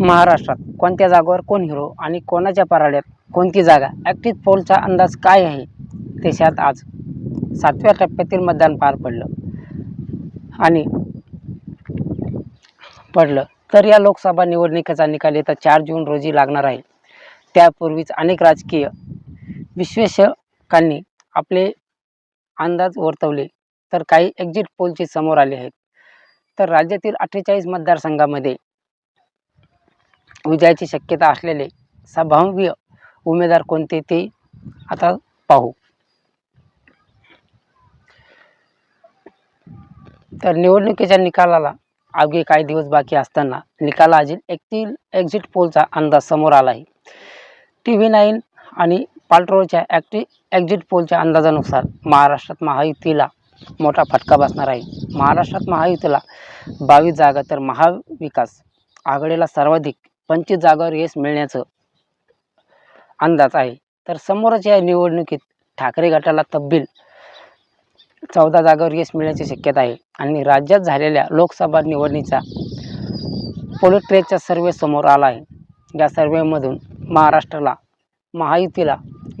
महाराष्ट्रात कोणत्या जागेवर कोण हिरो आणि कोणाच्या पराड्यात कोणती जागा ॲक्टिव्ह पोलचा अंदाज काय आहे? देशात आज सातव्या टप्प्यातील मतदान पार पडलं. आणि पडलं. तर या लोकसभा निवडणुकीचा निकाल येत्या चार जून रोजी लागणार आहे. त्यापूर्वीच अनेक राजकीय विश्लेषकांनी आपले अंदाज वर्तवले. तर काही एक्झिट पोलचे समोर आले आहेत. तर राज्यातील अठ्ठेचाळीस मतदारसंघामध्ये विजयाची शक्यता असलेले संभाव्य उमेदवार कोणते ते आता पाहू. तर निवडणुकीच्या निकालाला अवघे काही दिवस बाकी असताना निकाला अजून एकतील एक्झिट पोलचा अंदाज समोर आला आहे टी व्ही नाईन आणि पाल्ट्रोच्या ॲक्टि एक्झिट पोलच्या अंदाजानुसार महाराष्ट्रात महायुतीला मोठा फटका बसणार आहे. महाराष्ट्रात महायुतीला बावीस जागा तर महाविकास आघाडीला सर्वाधिक पंचवीस जागावर यश मिळण्याचं अंदाज आहे. तर समोरच या निवडणुकीत ठाकरे गटाला तब्बील चौदा जागावर यश मिळण्याची शक्यता आहे. आणि राज्यात झालेल्या लोकसभा निवडणुकीचा पोलिट ट्रेकचा सर्वे समोर आला आहे. या सर्वेमधून महाराष्ट्राला महायुतीला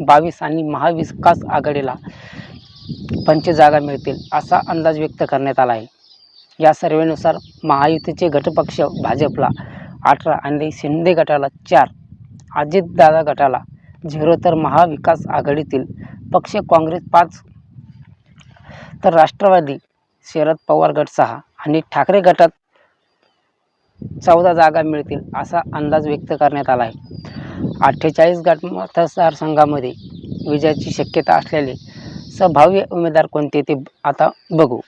बावीस आणि महाविकास आघाडीला पंचवीस जागा मिळतील असा अंदाज व्यक्त करण्यात आला आहे. या सर्वेनुसार महायुतीचे घटपक्ष भाजपला अठरा आणि शिंदे गटाला चार अजितदादा गटाला झिरो तर महाविकास आघाडीतील पक्ष काँग्रेस पाच तर राष्ट्रवादी शरद पवार गट सहा आणि ठाकरे गटात चौदा जागा मिळतील असा अंदाज व्यक्त करण्यात आला आहे. अठ्ठेचाळीस गट मतदारसंघामध्ये विजयाची शक्यता असलेले संभाव्य उमेदवार कोणते ते आता बघू.